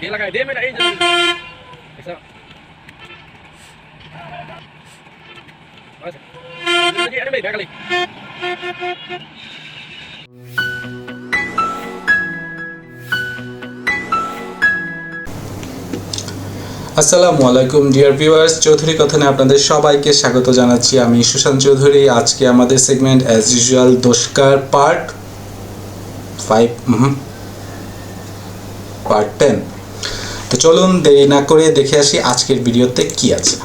Dia lagay, dia may na angel. আসসালামু আলাইকুম dear viewers Chowdhury কথনে আপনাদের সবাইকে স্বাগত জানাচ্ছি আমি সুশান্ত চৌধুরী। আজকে আমাদের সেগমেন্ট অ্যাজ ইউজুয়াল দোষকার পার্ট ফাইভ পার্ট টেন তো চলুন দেরি না করে দেখে আসি আজকের ভিডিওতে কি আছে।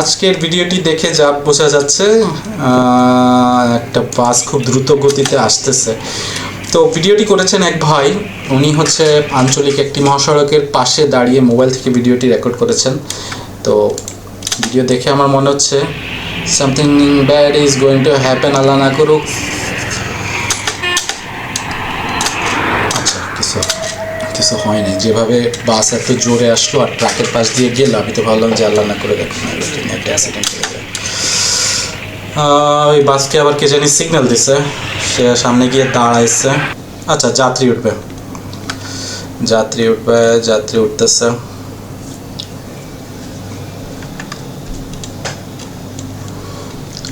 আজকের ভিডিওটি দেখে যা বোঝা যাচ্ছে একটা বাস খুব দ্রুত গতিতে আসতেছে। তো ভিডিওটি করেছেন এক ভাই, উনি হচ্ছে আঞ্চলিক একটি মহাসড়কের পাশে দাঁড়িয়ে মোবাইল থেকে ভিডিওটি রেকর্ড করেছেন। তো ভিডিও দেখে আমার মনে হচ্ছে something bad is going to happen Allah না করুক আচ্ছা কিছু কিছু হয় যেভাবে বাস এত জোরে আসলো আর ট্রাকের পাশ দিয়ে গেল আমি তো ভাবলাম যে আল্লাহ না করে দেখুন একটা অ্যাক্সিডেন্ট হয়ে যায়। ওই বাসকে আবার কে জানি সিগন্যাল দিছে। সে সামনে গিয়ে দাঁড়াইছে। আচ্ছা যাত্রী উঠবে। যাত্রী উঠবে যাত্রী উঠতেছে।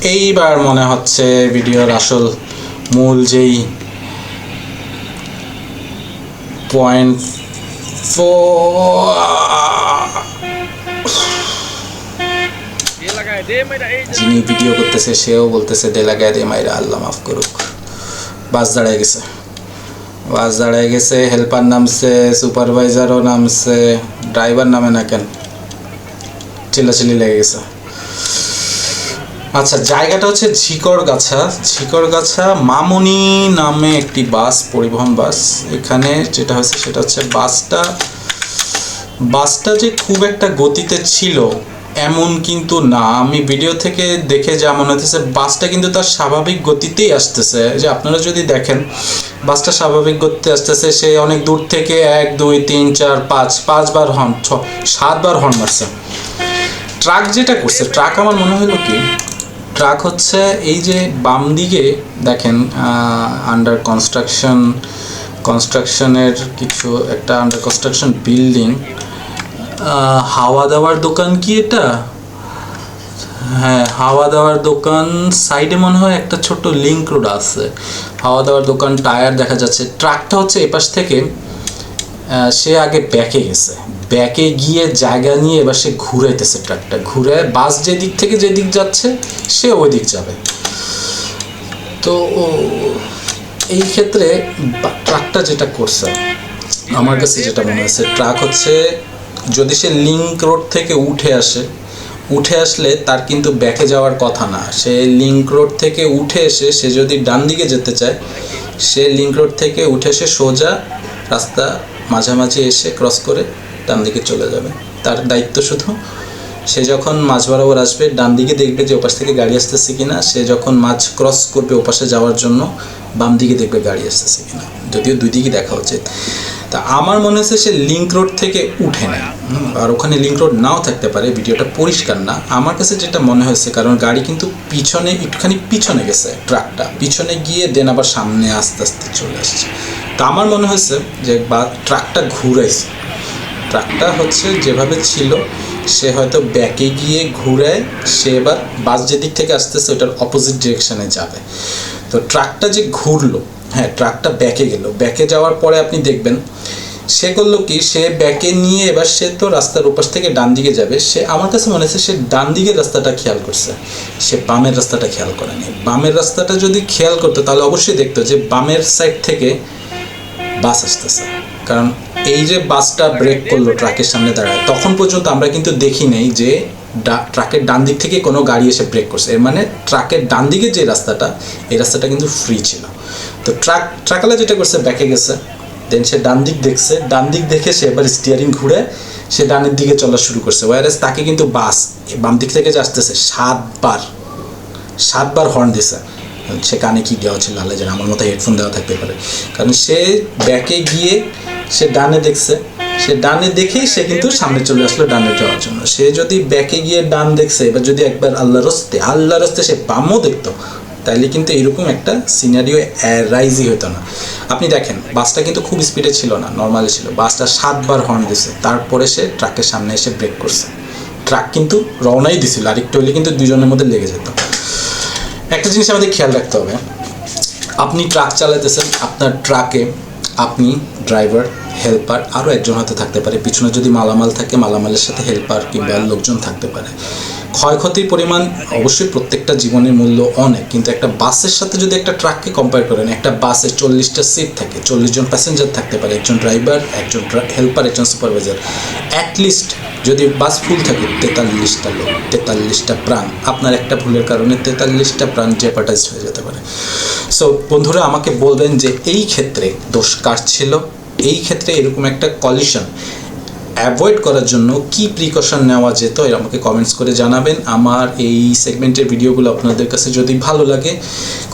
এইবার মনে হচ্ছে ভিডিওর আসল মূল যেই পয়েন্ট. যিনি ভিডিও করতেছে, সেও বলতেছে, দে লাগায়, দে মাইরা, আল্লাহ মাফ করুক। বাস দাঁড়ায় গেছে। বাস দাঁড়ায় গেছে হেল্পার নামছে সুপারভাইজারও নামছে ড্রাইভার নামে না কেন? চিল্লাচিল্লি লেগে গেছে। আচ্ছা জায়গাটা হচ্ছে ঝিকরগাছা। ঝিকরগাছা মামুনি নামে একটি বাস, পরিবহন বাস। এখানে যেটা হচ্ছে সেটা হচ্ছে বাসটা বাসটা যে খুব একটা গতিতে ছিল এমন কিন্তু না। আমি ভিডিও থেকে দেখে যা মনে হতেছে বাসটা কিন্তু তার স্বাভাবিক গতিতেই আসতেছে। যে আপনারা যদি দেখেন, বাসটা স্বাভাবিক গতিতে আসতেছে, সে অনেক দূর থেকে এক, দুই, তিন, চার, পাঁচ, পাঁচবার হর্ন ছ, সাতবার হর্ন মারছে। ট্রাক যেটা করছে ট্রাক আমার মনে হলো কি ট্রাক হচ্ছে এই যে বাম দিকে দেখেন আন্ডার কনস্ট্রাকশন কনস্ট্রাকশনের কিছু একটা আন্ডার কনস্ট্রাকশন বিল্ডিং হাওয়া দেওয়ার দোকান কি এটা? হ্যাঁ হাওয়া দেওয়ার দোকান সাইডে মনে হয় একটা ছোট লিঙ্ক রোড আছে। হাওয়া দেওয়ার দোকান টায়ার দেখা যাচ্ছে। ট্রাকটা হচ্ছে এপাশ থেকে সে আগে ব্যাকে গেছে। ব্যাকে গিয়ে জায়গা নিয়ে এবার সে ঘুরাইতেছে ট্রাকটা। ঘুরে বাস যে দিক থেকে যেদিক যাচ্ছে, সে ওই দিক যাবে। তো এই ক্ষেত্রে ট্রাকটা যেটা করছে, আমার কাছে যেটা মনে হচ্ছে ট্রাক হচ্ছে, যদি সে লিঙ্ক রোড থেকে উঠে আসে, উঠে আসলে তার কিন্তু ব্যাকে যাওয়ার কথা না। সে লিঙ্ক রোড থেকে উঠে এসে, সে যদি ডান দিকে যেতে চায়, সে লিঙ্ক রোড থেকে উঠে এসে সোজা রাস্তা মাঝামাঝি এসে ক্রস করে ডান দিকে চলে যাবে। তার দায়িত্ব শুধু সে যখন মাঝ বরাবর আসবে, ডান দিকে দেখবে যে ওপাশ থেকে গাড়ি আসতেছে কিনা। সে যখন মাছ ক্রস করবে ওপাশে যাওয়ার জন্য, বাম দিকে দেখবে গাড়ি আসতেছে কিনা। যদিও দুই দিকে দেখা উচিত। তা আমার মনে হচ্ছে সে লিঙ্ক রোড থেকে উঠে নেয় আর ওখানে লিঙ্ক রোড নাও থাকতে পারে, ভিডিওটা পরিষ্কার না। আমার কাছে যেটা মনে হয়েছে, কারণ গাড়ি কিন্তু পিছনে, একটুখানি পিছনে গেছে ট্রাকটা পিছনে গিয়ে দেন আবার সামনে আস্তে আস্তে চলে আসছে। তা আমার মনে হয়েছে যে বা ট্রাকটা ঘুরাইছে। ট্রাকটা হচ্ছে যেভাবে ছিল, সে হয়তো ব্যাকে গিয়ে ঘুরে সে এবার বাস যেদিক থেকে আসতেছে ওটার অপোজিট ডিরেকশানে যাবে। তো ট্রাকটা যে ঘুরলো হ্যাঁ ট্রাকটা ব্যাকে গেল। ব্যাকে যাওয়ার পরে আপনি দেখবেন, সে করল কি, সে ব্যাকে নিয়ে এবার সে তো রাস্তার উপাস থেকে ডান দিকে যাবে। সে আমার কাছে মনে হচ্ছে সে ডান দিকের রাস্তাটা খেয়াল করছে। সে বামের রাস্তাটা খেয়াল করেনি। বামের রাস্তাটা যদি খেয়াল করতো, তাহলে অবশ্যই দেখতো যে বামের সাইড থেকে বাস আসতেছে। কারণ এই যে বাসটা ব্রেক করল ট্রাকের সামনে দাঁড়ায়, তখন পর্যন্ত আমরা কিন্তু দেখি নেই যে ট্রাকের ডান দিক থেকে কোনো গাড়ি এসে ব্রেক করছে। এর মানে ট্রাকের ডান দিকে যে রাস্তাটা, এই রাস্তাটা কিন্তু ফ্রি ছিল। তো ট্রাক ট্রাকালা যেটা করছে ব্যাকে গেছে দেন সে ডান দিক দেখছে, ডান দিক দেখে সে এবার স্টিয়ারিং ঘুরে সে ডানের দিকে চলা শুরু করছে। ওয়ারেস তাকে কিন্তু বাস বাম দিক থেকে যে আসতেছে, সাতবার সাতবার হর্ন দিছে। সে কানে কি দেওয়া ছিল, আল্লাহ জানে আমার মতো হেডফোন দেওয়া থাকতে পারে। কারণ সে ব্যাকে গিয়ে সে ডানে দেখছে। সে ডানে দেখেই সে কিন্তু সামনে চলে আসলো ডানে যাওয়ার জন্য। সে যদি ব্যাকে গিয়ে ডান দেখছে, এবার যদি একবার আল্লাহ রস্তে আল্লাহ রস্তে সে বামও দেখতো, তাইলে কিন্তু এরকম একটা সিনারিও রাইজই হতো না। আপনি দেখেন, বাসটা কিন্তু খুব স্পিডে ছিল না নর্মালি ছিল। বাসটা সাতবার হর্ন দিছে, তারপরে সে ট্রাকের সামনে এসে ব্রেক করছে। ট্রাক কিন্তু রওনাই দিছিল, আরেকটু হলে কিন্তু দুজনের মধ্যে লেগে যেত। একটা জিনিস আমাদের খেয়াল রাখতে হবে। আপনি ট্রাক চালাতেছেন আপনার ট্রাকে আপনি ড্রাইভার হেল্পার আরও একজন হাতে থাকতে পারে। পিছনে যদি মালামাল থাকে মালামালের সাথে হেল্পার কিংবা লোকজন থাকতে পারে। ক্ষয়ক্ষতির পরিমাণ অবশ্যই প্রত্যেকটা জীবনের মূল্য অনেক কিন্তু একটা বাসের সাথে যদি একটা ট্রাককে কম্পেয়ার করেন একটা বাসে চল্লিশটা সিট থাকে চল্লিশ জন প্যাসেঞ্জার থাকতে পারে একজন ড্রাইভার একজন হেল্পার একজন সুপারভাইজার অ্যাটলিস্ট যদি বাস ফুল থাকে তেতাল্লিশটা লোক তেতাল্লিশটা প্রাণ আপনার একটা ভুলের কারণে তেতাল্লিশটা প্রাণ জেপাটাইজড হয়ে যেতে পারে। সো বন্ধুরা, আমাকে বলবেন যে এই ক্ষেত্রে দোষ কার ছিল? এই ক্ষেত্রে এরকম একটা কলিশন অ্যাভয়েড করার জন্য কি প্রিকশন নেওয়া যেত এর আমাকে কমেন্টস করে জানাবেন। আমার এই সেগমেন্টের ভিডিওগুলো আপনাদের কাছে যদি ভালো লাগে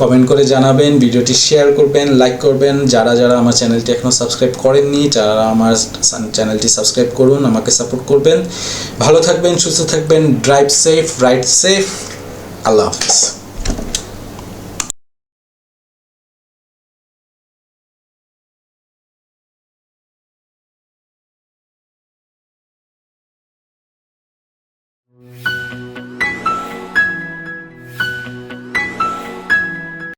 কমেন্ট করে জানাবেন, ভিডিওটি শেয়ার করবেন লাইক করবেন। যারা যারা আমার চ্যানেলটি এখনও সাবস্ক্রাইব করেননি যারা আমার চ্যানেলটি সাবস্ক্রাইব করুন, আমাকে সাপোর্ট করবেন। ভালো থাকবেন, সুস্থ থাকবেন drive safe ride safe Allah হাফিজ। Mm-hmm.